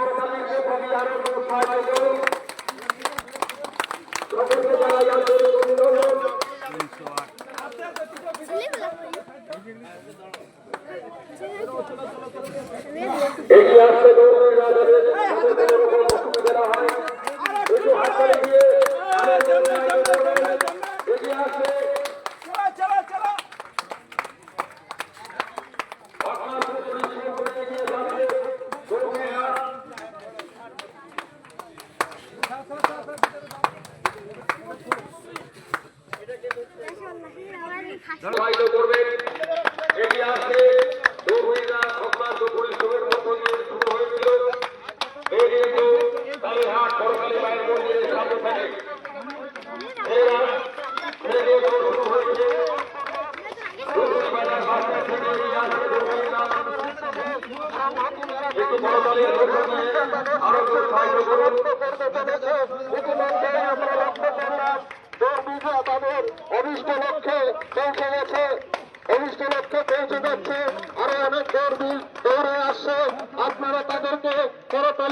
সরকারকে প্রতি আরও সাহায্য করুন এগিয়ে আসতে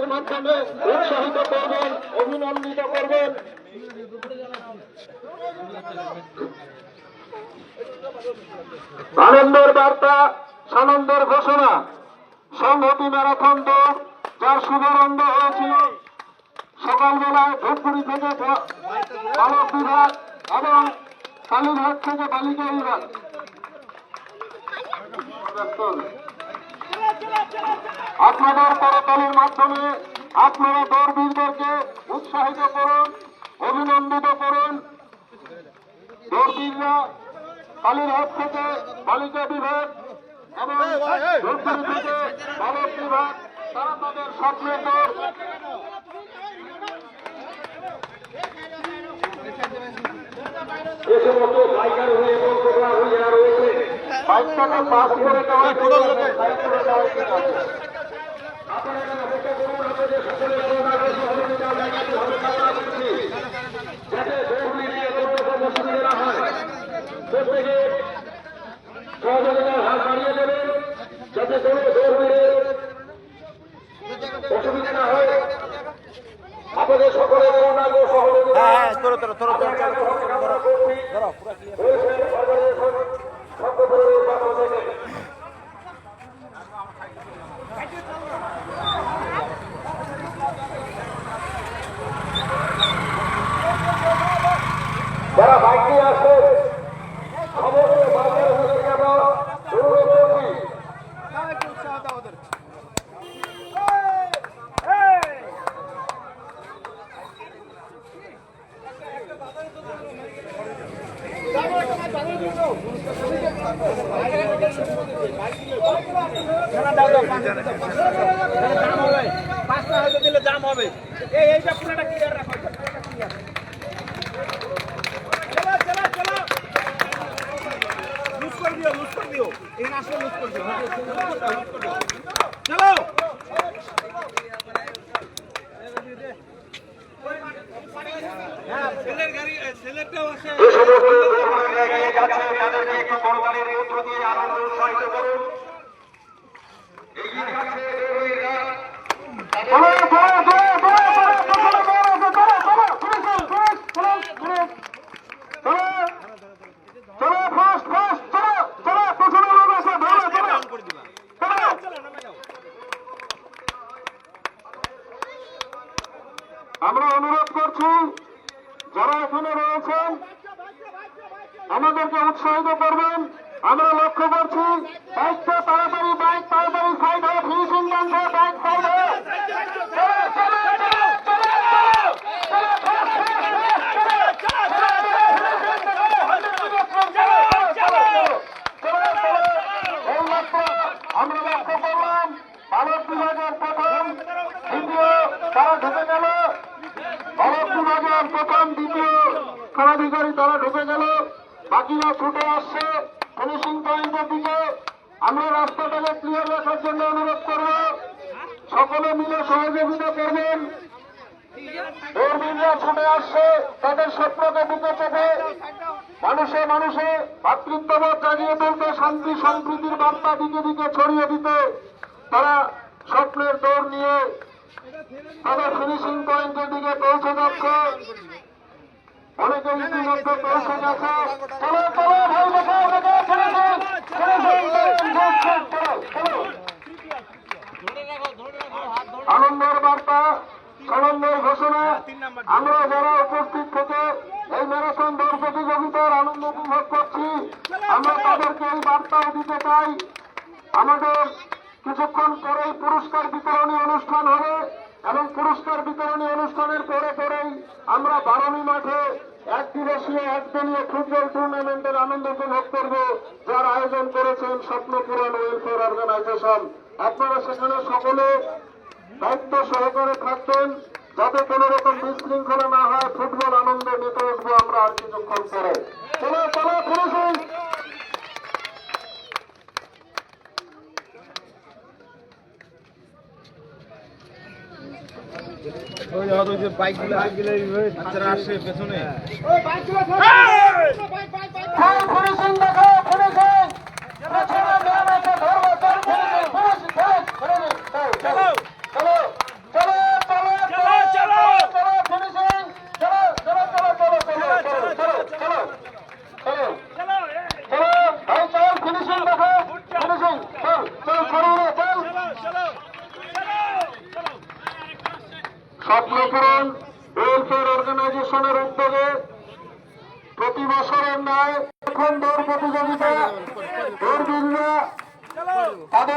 করতালির মাধ্যমে উৎসাহিত করবেন, অভিনন্দিত করবেন। আনন্দের বার্তা, সানন্দের ঘোষণা। সংহতি ম্যারাথন দৌড় যার শুভারম্ভ হয়েছিল সকালবেলায় ধূপগুড়ি থেকে বালক বিভাগ এবং কালীঘাট থেকে বালিকা বিভাগ। আপনাদের করতালির মাধ্যমে আপনারা দৌড়বীরদেরকে উৎসাহিত করুন, অভিনন্দিত করুন। দৌড়বীররা হাত থেকে বালিকা বিভাগ এবং বিভাগ, তারা তাদের স্বপ্নের দৌড় অসুবিধা না হয় প্রত্যেকে সহযোগিতার হাত বাড়িয়ে দেবেন যাতে কোনো দৌড়বিদের অসুবিধা না হয়। আপনাদের সকলের করোনাকে সহযোগিতা। চলো! যে সমস্ত জায়গায় যাচ্ছে। তাদেরকে একটু কোরবানির দিয়ে আনন্দ উৎসাহিত করুন। ঢুকে গেল। বাকিরা ছুটে আসছে। ফিনিশিং পয়েন্টের দিকে। আমরা রাস্তাটাকে ক্লিয়ার রাখার জন্য অনুরোধ করব। সকলে মিলে সহযোগিতা করবেন। দৌড়বিনরা ছুটে আসছে। তাদের স্বপ্নকে বুকে চেপে মানুষে মানুষে ভাতৃত্ববোধ জাগিয়ে তুলতে, শান্তি, সম্প্রীতির বার্তা দিকে দিকে ছড়িয়ে দিতে, তারা স্বপ্নের দৌড় নিয়ে তাদের ফিনিশিং পয়েন্টের দিকে পৌঁছে যাচ্ছে। অনেকে ইতিমধ্যে পৌঁছে গেছে চলো চলো ভাই দেখাও দেখাও চলো চলো চলো চলো আনন্দের বার্তা আনন্দের ঘোষণা আমরা যারা উপস্থিত থেকে এই ম্যারাথন দৌড় প্রতিযোগিতার আনন্দ উপভোগ করছি আমরা তাদেরকে এই বার্তাও দিতে চাই আমাদের কিছুক্ষণ পরেই পুরস্কার বিতরণী অনুষ্ঠান হবে এবং পুরস্কার বিতরণী অনুষ্ঠানের পরে পরেই আমরা বারোনি মাঠে এক দিবসীয় একদলীয় ফুটবল টুর্নামেন্টের আনন্দ উপভোগ করব যার আয়োজন করেছেন স্বপ্ন পূরণ ওয়েলফেয়ার অর্গানাইজেশন আপনারা সেখানে সকলে দায়িত্ব সহকারে থাকবেন। যাতে কোনো রকম বিশৃঙ্খলা না হয়, ফুটবল আনন্দ নিতে আসব আমরা আর কিছুক্ষণ পরে চলো চলো ফিনিশিং ওই হয়তো যে বাইকগুলো বাচ্চারা আসে পেছনে। বাইক বাইক দেখো।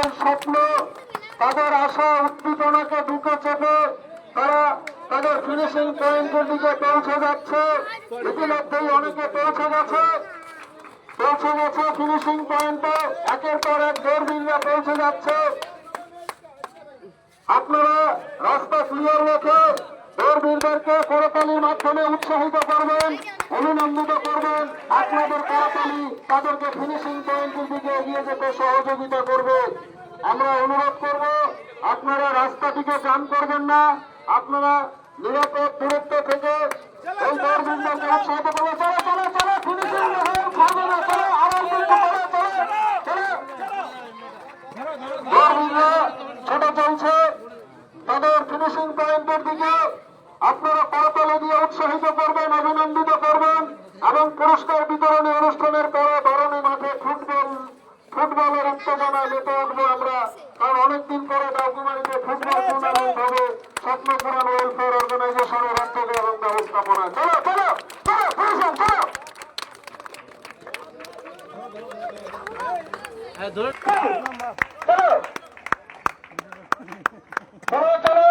তাদের স্বপ্ন, তাদের আশা উদ্দীপনাকে বুকে চেপে তারা তাদের ফিনিশিং পয়েন্টের দিকে পৌঁছে যাচ্ছে। ইতিমধ্যেই অনেকে পৌঁছে গেছে। পৌঁছে গেছে ফিনিশিং পয়েন্টে একের পর এক দৌড়বিদরা পৌঁছে যাচ্ছে। আপনারা রাস্তা ক্লিয়ার রেখে দৌড়বীরদেরকে করতালির মাধ্যমে উৎসাহিত করবেন, অভিনন্দিত করবেন। তাদেরকে ফিনিশিং পয়েন্টের দিকে এগিয়ে যেতে সহযোগিতা করবে। আমরা অনুরোধ করব, আপনারা রাস্তাটিকে জাম করবেন না। আপনারা নিরাপদ দূরত্ব থেকে এই চলো চলো ছোট চলছে। তাদের ফিনিশিং পয়েন্টের দিকে আপনারা করতলে দিয়ে উৎসাহিত করবেন অভিনন্দিত করবেন এবং পুরস্কার বিতরণী অনুষ্ঠানের পরে ধরনী মাঠে ফুটবল ফুটবলের উত্তেজনায় মেতে উঠবো আমরা। কারণ অনেকদিন পরে ডাকুমারিতে ফুটবল টুর্নামেন্ট হবে। স্বপ্ন পুরাণ ওয়েলফেয়ার অর্গানাইজেশনের উদ্যোগে এবং ব্যবস্থাপনা। চলো চলো চলো ফিনিশিং চলো। চলো চলো চলো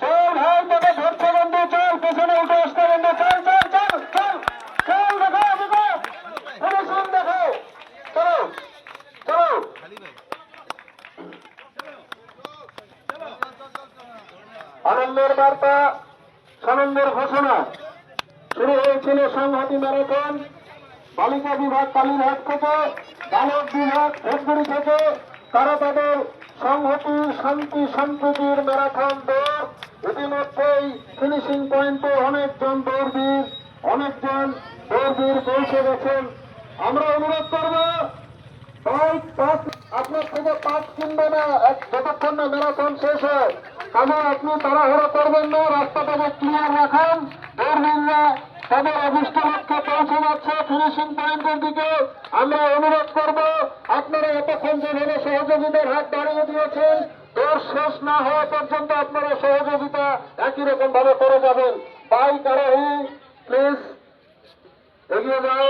চল ভাই তোকে ধরছে বন্ধু চল পেছনে উঠে আসতে বন্ধু চল চল চল চল চল দেখো দেখো ফিনিশিং দেখো চলো চলো আনন্দের বার্তা সানন্দের ঘোষণা শুরু হয়েছিল সংহতি ম্যারাথন বালিকা বিভাগ কালীঘাট থেকে, বালক বিভাগ ধূপগুড়ি থেকে তারা তাদের সংহতি, শান্তি সম্প্রীতির ম্যারাথন দৌড়। ইতিমধ্যেই ফিনিশিং পয়েন্টে অনেকজন দৌড়বীর অনেকজন দৌড়বীর পৌঁছে গেছেন। আমরা অনুরোধ করব আপনার থেকে পাঁচ কিনবে না যতক্ষণ না ম্যারাথন শেষ হয়। কাজে আপনি তাড়াহুড়ো করবেন না, রাস্তাটাকে ক্লিয়ার রাখেন। দৌড়বীররা তাদের অভিষ্ট লক্ষ্যে পৌঁছে যাচ্ছে ফিনিশিং পয়েন্টের দিকে। আমরা অনুরোধ করব, আপনারা এতক্ষণ যেভাবে সহযোগিতার হাত বাড়িয়ে দিয়েছেন দৌড় শেষ না হওয়া পর্যন্ত আপনারা সহযোগিতা একই রকম ভাবে করে যাবেন। বাইক আরোহী প্লিজ এগিয়ে যাও।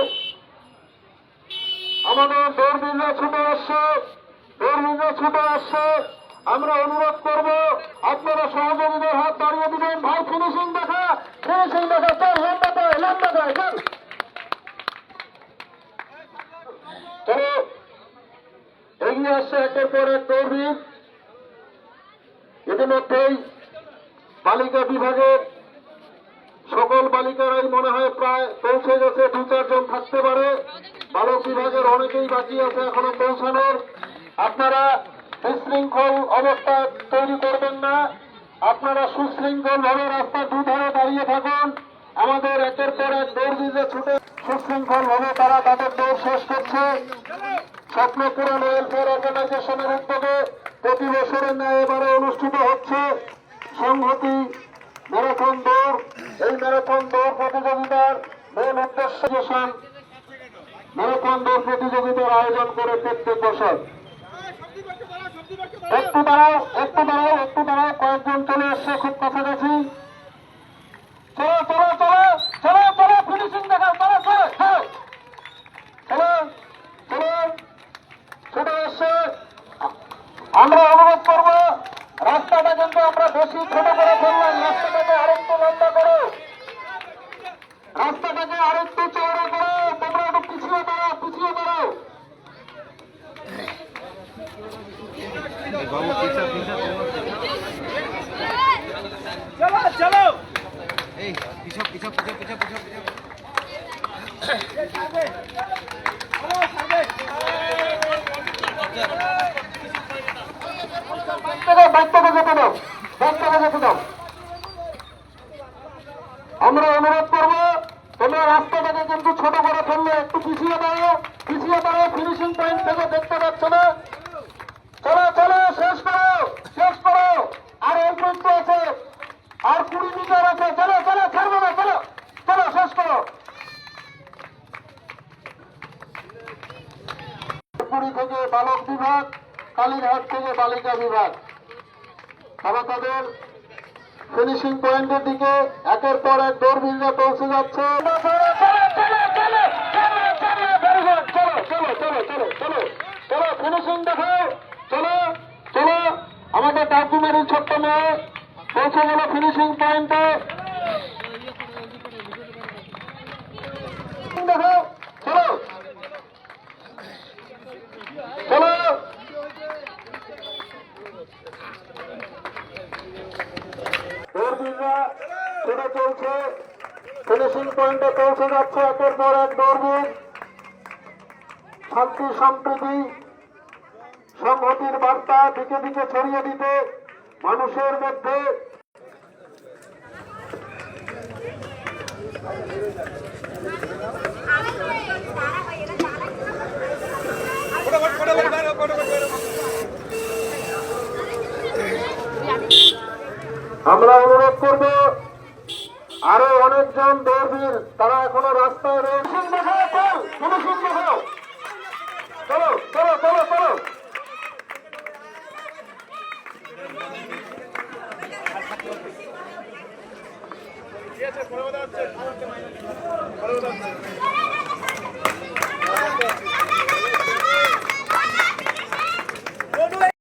আমাদের দৌড়বিন্দা ছুটে আসছে দৌড়বিন্দা ছুটে আসছে। আমরা অনুরোধ করব, আপনারা সহযোগীদের হাত বাড়িয়ে দিবেন। ভাই ফিনিশিং দেখা। ফিনিশিং দেখা চল লম্বা দেয় লম্বা দেয় চল চলো এগিয়ে আসছে একের পর এক দৌড়বিদ ইতিমধ্যেই বালিকা বিভাগের সকল বালিকারাই মনে হয় প্রায় পৌঁছে গেছে, দু চারজন থাকতে পারে। বালক বিভাগের অনেকেই বাকি আছে এখনও পৌঁছানোর। আপনারা বিশৃঙ্খল অবস্থা তৈরি করবেন না। আপনারা সুশৃঙ্খল ভাবে রাস্তার দুধারে দাঁড়িয়ে থাকুন। আমাদের একের পর এক দৌড় দিতে ছুটে সুশৃঙ্খল ভাবে তারা তাদের দৌড় শেষ করছে। স্বপ্ন পূরণ ওয়েলফেয়ার অর্গানাইজেশনের উদ্যোগে প্রতি বছরের ন্যায় এবারে অনুষ্ঠিত হচ্ছে সংহতি ম্যারাথন দৌড়। এই ম্যারাথন দৌড় প্রতিযোগিতার মূল উদ্দেশ্য ম্যারাথন দৌড় প্রতিযোগিতার আয়োজন করে প্রত্যেক বছর। একটু দাঁড়াও একটু দাঁড়াও একটু দাঁড়াও, কয়েকজন চলে এসছে, খুব কাছাকাছি চলো চলো চলো চলো চলো ফিনিশিং দেখাও, চলো চলো চলো। চলো এসছে। আমরা অনুরোধ করব, রাস্তাটা কিন্তু আমরা বেশি ছোট করে ফেললাম রাস্তাটাকে আরেকটু লম্বা করো। রাস্তাটাকে আরেকটু চওড়া করো, তোমরা একটু পিছিয়ে দাঁড়াও পিছিয়ে দাঁড়াও। চলো চলো এই দাও বাইক থেকে যেতে দাও আমরা অনুরোধ করব, তোমরা রাস্তাটাকে কিন্তু ছোট করে ফেললে, একটু পিছিয়ে দাঁড়াও পিছিয়ে দাঁড়াও ফিনিশিং পয়েন্ট থেকে দেখতে পাচ্ছ না। চলো চলো শেষ করো শেষ করো আর অল্প একটু আছে আর কুড়ি মিটার আছে চলো চলো ছাড়বো না চলো চলো শেষ করো পুরী থেকে বালক বিভাগ কালীঘাট থেকে বালিকা বিভাগ তারা তাদের ফিনিশিং পয়েন্টের দিকে একের পর এক দৌড়বিদরা পৌঁছে যাচ্ছে। ফিনিশিং দেখাও। চলো ছোট্ট মেয়ে পৌঁছে গেল ফিনিশিং পয়েন্টে দেখাও চলো চলো দৌড়বিদরা ছুটে চলছে। ফিনিশিং পয়েন্টে পৌঁছে যাচ্ছে একের পর এক দৌড়বিদ শান্তি, সম্প্রীতি, সংহতির বার্তা দিকে দিকে ছড়িয়ে দিতে মানুষের মধ্যে। আমরা অনুরোধ করব আরও অনেকজন দৌড়বীর তারা এখনও রাস্তায় রয়েছে। চল চলো চলো চলো।